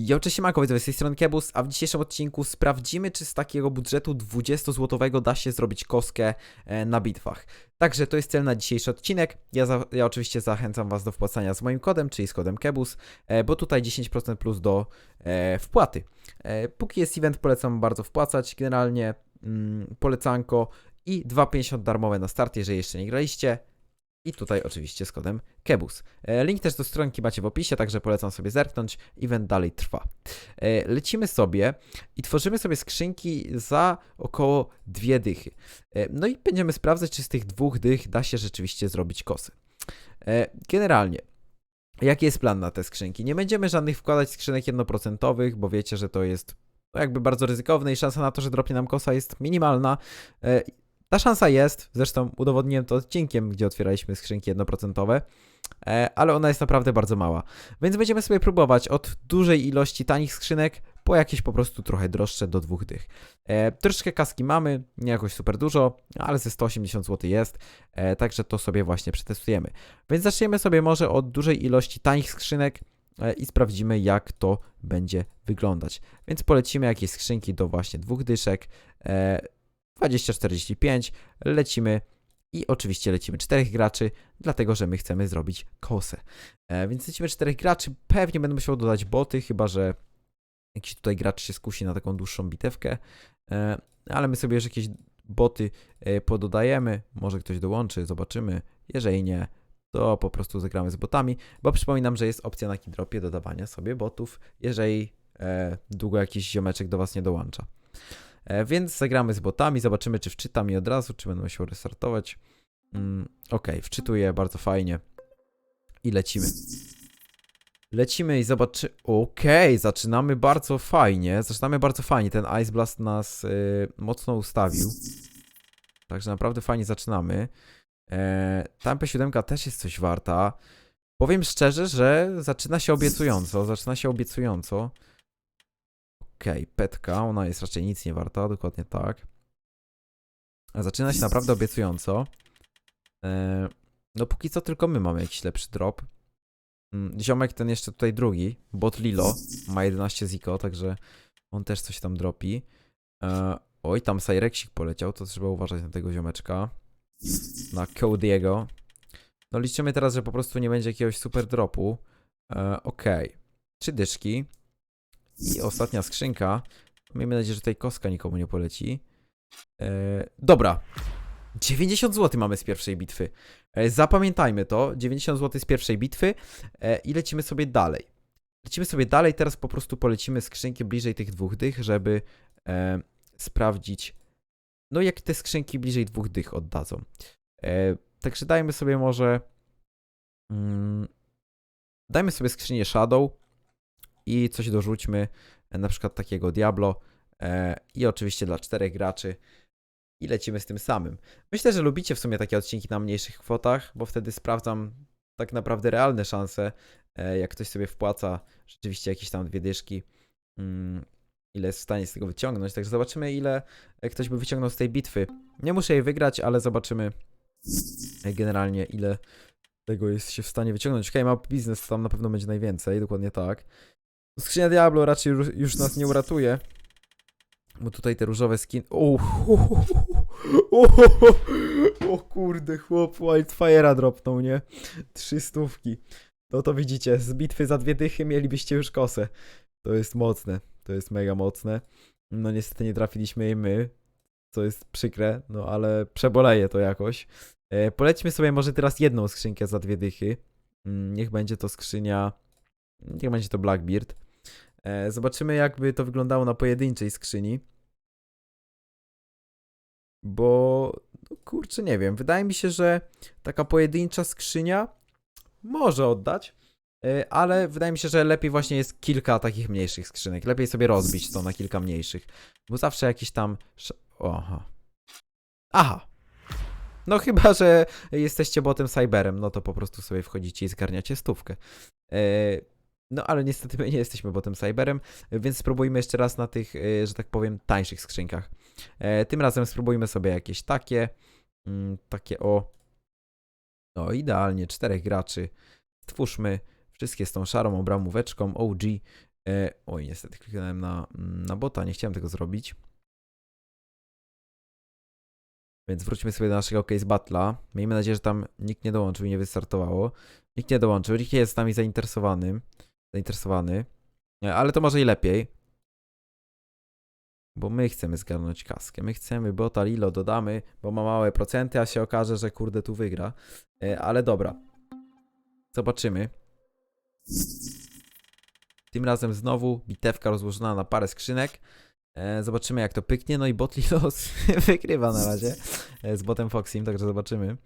Jo, cześć siemanko, z tej strony Kebus, a w dzisiejszym odcinku sprawdzimy, czy z takiego budżetu 20-złotowego da się zrobić kostkę e, na bitwach. Także to jest cel na dzisiejszy odcinek. Ja, za, ja oczywiście zachęcam Was do wpłacania z moim kodem, czyli z kodem Kebus, e, bo tutaj 10% plus do e, wpłaty. Póki jest event, polecam bardzo wpłacać. Generalnie mm, polecanko i 2,50 darmowe na start, jeżeli jeszcze nie graliście. I tutaj oczywiście z kodem Kebus. E, Link też do stronki macie w opisie, także polecam sobie zerknąć. Event dalej trwa. E, Lecimy sobie i tworzymy sobie skrzynki za około dwie dychy. E, No i będziemy sprawdzać, czy z tych dwóch dych da się rzeczywiście zrobić kosy. Generalnie, jaki jest plan na te skrzynki? Nie będziemy żadnych wkładać skrzynek jednoprocentowych, bo wiecie, że to jest no, jakby bardzo ryzykowne i szansa na to, że dropnie nam kosa jest minimalna. Ta szansa jest, zresztą udowodniłem to odcinkiem, gdzie otwieraliśmy skrzynki jednoprocentowe, e, ale ona jest naprawdę bardzo mała. Więc będziemy sobie próbować od dużej ilości tanich skrzynek po jakieś po prostu trochę droższe do dwóch dych. E, kaski mamy, nie jakoś super dużo, ale ze 180 zł jest, e, także to sobie właśnie przetestujemy. Więc zaczniemy sobie może od dużej ilości tanich skrzynek e, i sprawdzimy jak to będzie wyglądać. Więc polecimy jakieś skrzynki do właśnie dwóch dyszek. E, 20-45, lecimy i oczywiście lecimy czterech graczy, dlatego że my chcemy zrobić kosę. E, więc lecimy czterech graczy, pewnie będę musiał dodać boty, chyba że jakiś tutaj gracz się skusi na taką dłuższą bitewkę, e, ale my sobie już jakieś boty e, pododajemy, może ktoś dołączy, zobaczymy, jeżeli nie, to po prostu zagramy z botami, bo przypominam, że jest opcja na Kidropie dodawania sobie botów, jeżeli e, długo jakiś ziomeczek do Was nie dołącza. E, Więc zagramy z botami, zobaczymy czy wczyta mi od razu, czy będę musiał restartować. Mm, ok, wczytuje bardzo fajnie. I lecimy. Lecimy i zobaczy. Okej, zaczynamy bardzo fajnie. Zaczynamy bardzo fajnie. Ten Ice Blast nas y, mocno ustawił. Także naprawdę fajnie zaczynamy. E, ta MP7 też jest coś warta. Powiem szczerze, że zaczyna się obiecująco. Zaczyna się obiecująco. Okej, petka, ona jest raczej nic nie warta, dokładnie tak. A Zaczyna się naprawdę obiecująco. E, no póki co tylko my mamy jakiś lepszy drop. Mm, Ziomek ten jeszcze tutaj drugi, bot Lilo, ma 11 ziko, także on też coś tam dropi. E, oj, tam Cyrexik poleciał, to trzeba uważać na tego ziomeczka. Na Cody'ego. No liczymy teraz, że po prostu nie będzie jakiegoś super dropu. E, Okej. Trzy dyszki. I ostatnia skrzynka. Miejmy nadzieję, że tutaj koska nikomu nie poleci. E, dobra. 90 zł mamy z pierwszej bitwy. E, zapamiętajmy to. 90 zł z pierwszej bitwy. E, I lecimy sobie dalej. Lecimy sobie dalej. Teraz po prostu polecimy skrzynki bliżej tych dwóch dych, żeby e, sprawdzić, no jak te skrzynki bliżej dwóch dych oddadzą. E, także dajmy sobie może. Mm, dajmy sobie skrzynię Shadow i coś dorzućmy, e, na przykład takiego Diablo e, i oczywiście dla czterech graczy i lecimy z tym samym. Myślę, że lubicie w sumie takie odcinki na mniejszych kwotach, bo wtedy sprawdzam tak naprawdę realne szanse, e, jak ktoś sobie wpłaca rzeczywiście jakieś tam dwie dyszki, mm, ile jest w stanie z tego wyciągnąć, także zobaczymy ile ktoś by wyciągnął z tej bitwy. Nie muszę jej wygrać, ale zobaczymy generalnie ile tego jest się w stanie wyciągnąć. Okej, map biznes tam na pewno będzie najwięcej, dokładnie tak. Skrzynia Diablo raczej już, nas nie uratuje. Bo tutaj te różowe skin. O, o, kurde, chłop Wildfire'a dropnął, nie? Trzy stówki. No to widzicie, z bitwy za dwie dychy mielibyście już kosę. To jest mocne, to jest mega mocne. No niestety nie trafiliśmy jej my, co jest przykre, no ale przeboleję to jakoś. E, polećmy sobie może teraz jedną skrzynkę za dwie dychy. Mm, Niech będzie to skrzynia. Niech będzie to Blackbeard. E, zobaczymy, jakby to wyglądało na pojedynczej skrzyni. Bo, no kurczę, nie wiem. Wydaje mi się, że taka pojedyncza skrzynia może oddać, e, ale wydaje mi się, że lepiej właśnie jest kilka takich mniejszych skrzynek. Lepiej sobie rozbić to na kilka mniejszych. Bo zawsze jakiś tam. Oha. Aha. No chyba, że jesteście botem cyberem, no to po prostu sobie wchodzicie i zgarniacie stówkę. E, no ale niestety my nie jesteśmy botem cyberem, więc spróbujmy jeszcze raz na tych, e, że tak powiem, tańszych skrzynkach. E, Tym razem spróbujmy sobie jakieś takie, mm, takie o, no idealnie, czterech graczy. Stwórzmy wszystkie z tą szarą obramóweczką OG. E, oj, niestety kliknąłem na, mm, na bota, nie chciałem tego zrobić. Więc wróćmy sobie do naszego case battle'a. Miejmy nadzieję, że tam nikt nie dołączył i nie wystartowało. Nikt nie dołączył, nikt nie jest z nami zainteresowany. Zainteresowany. Ale to może i lepiej. Bo my chcemy zgarnąć kaskę. My chcemy bota Lilo dodamy, bo ma małe procenty, a się okaże, że kurde tu wygra. E, Ale dobra. Zobaczymy. Tym razem znowu bitewka rozłożona na parę skrzynek. E, zobaczymy jak to pyknie. No i bot Lilos wygrywa na razie e, z botem Foxim, także zobaczymy.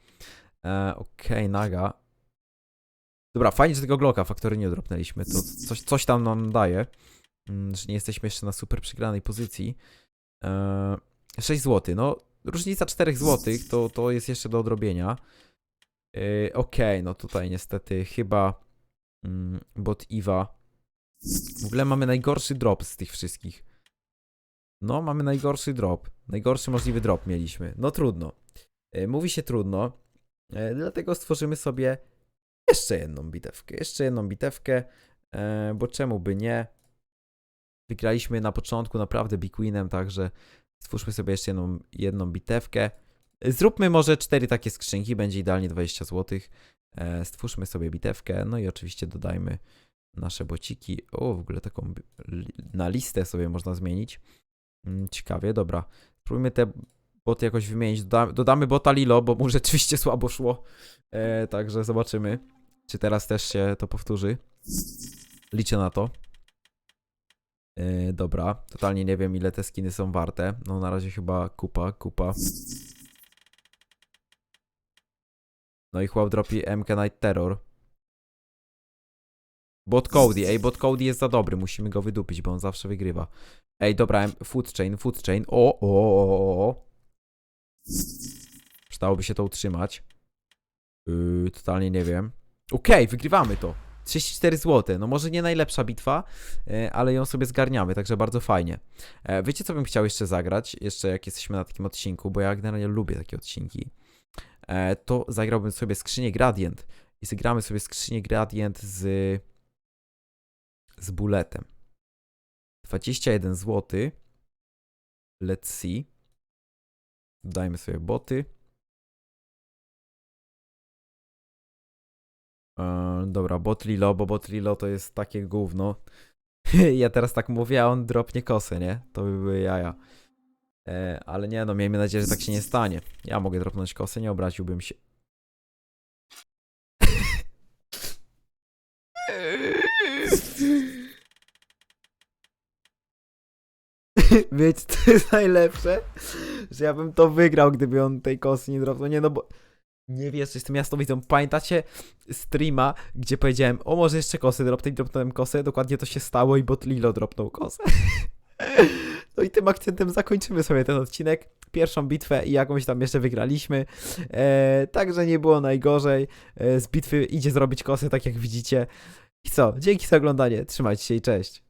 Okej, Naga. Dobra, fajnie, że tego Glocka faktory nie dropnęliśmy. To coś, coś tam nam daje. Mm, że nie jesteśmy jeszcze na super przegranej pozycji. E, 6 zł. No, różnica 4 zł to, to jest jeszcze do odrobienia. E, Okej, no tutaj niestety chyba mm, bot Iwa. W ogóle mamy najgorszy drop z tych wszystkich. No, mamy najgorszy drop. Najgorszy możliwy drop mieliśmy. No trudno. E, Mówi się trudno. e, Dlatego stworzymy sobie jeszcze jedną bitewkę. Jeszcze jedną bitewkę, e, bo czemu by nie? Wygraliśmy na początku naprawdę Big Winem, także stwórzmy sobie jeszcze jedną, jedną bitewkę. E, Zróbmy może cztery takie skrzynki, będzie idealnie 20 zł. Stwórzmy sobie bitewkę, no i oczywiście dodajmy nasze bociki. O, w ogóle taką na listę sobie można zmienić. Mm, Ciekawie, dobra. Spróbujmy te boty jakoś wymienić. Doda dodamy bota Lilo, bo mu rzeczywiście słabo szło. E, także zobaczymy, czy teraz też się to powtórzy. Liczę na to. E, dobra, totalnie nie wiem ile te skiny są warte. No na razie chyba kupa, kupa. No i chłop dropi MK Night Terror. Bot Cody, ej, bot Cody jest za dobry, musimy go wydupić, bo on zawsze wygrywa. Ej, dobra, food chain, food chain. O, o, o, o. Przydałoby się to utrzymać. Yy, totalnie nie wiem. Okej, wygrywamy to. 34 zł. No może nie najlepsza bitwa, e, ale ją sobie zgarniamy, także bardzo fajnie. E, Wiecie, co bym chciał jeszcze zagrać? Jeszcze jak jesteśmy na takim odcinku, bo ja generalnie lubię takie odcinki. E, To zagrałbym sobie skrzynię Gradient. I zagramy sobie skrzynię Gradient z z buletem. 21 zł. Let's see. Dajmy sobie boty. E, dobra, bot Lilo, bo bot Lilo to jest takie gówno. ja teraz tak mówię, a on dropnie kosę, nie? To by były jaja. E, ale nie, no miejmy nadzieję, że tak się nie stanie. Ja mogę dropnąć kosę, nie obraziłbym się. Wiecie, to jest najlepsze, że ja bym to wygrał, gdyby on tej kosy nie dropnął. Nie no, bo nie wiesz, jestem jasnowidzą. Pamiętacie streama, gdzie powiedziałem, o może jeszcze kosy dropnę i dropnąłem kosę? Dokładnie to się stało i bot Lilo dropnął kosę. No i tym akcentem zakończymy sobie ten odcinek. Pierwszą bitwę i jakąś tam jeszcze wygraliśmy. E, także nie było najgorzej. E, z bitwy idzie zrobić kosę, tak jak widzicie. I co? Dzięki za oglądanie. Trzymajcie się i cześć.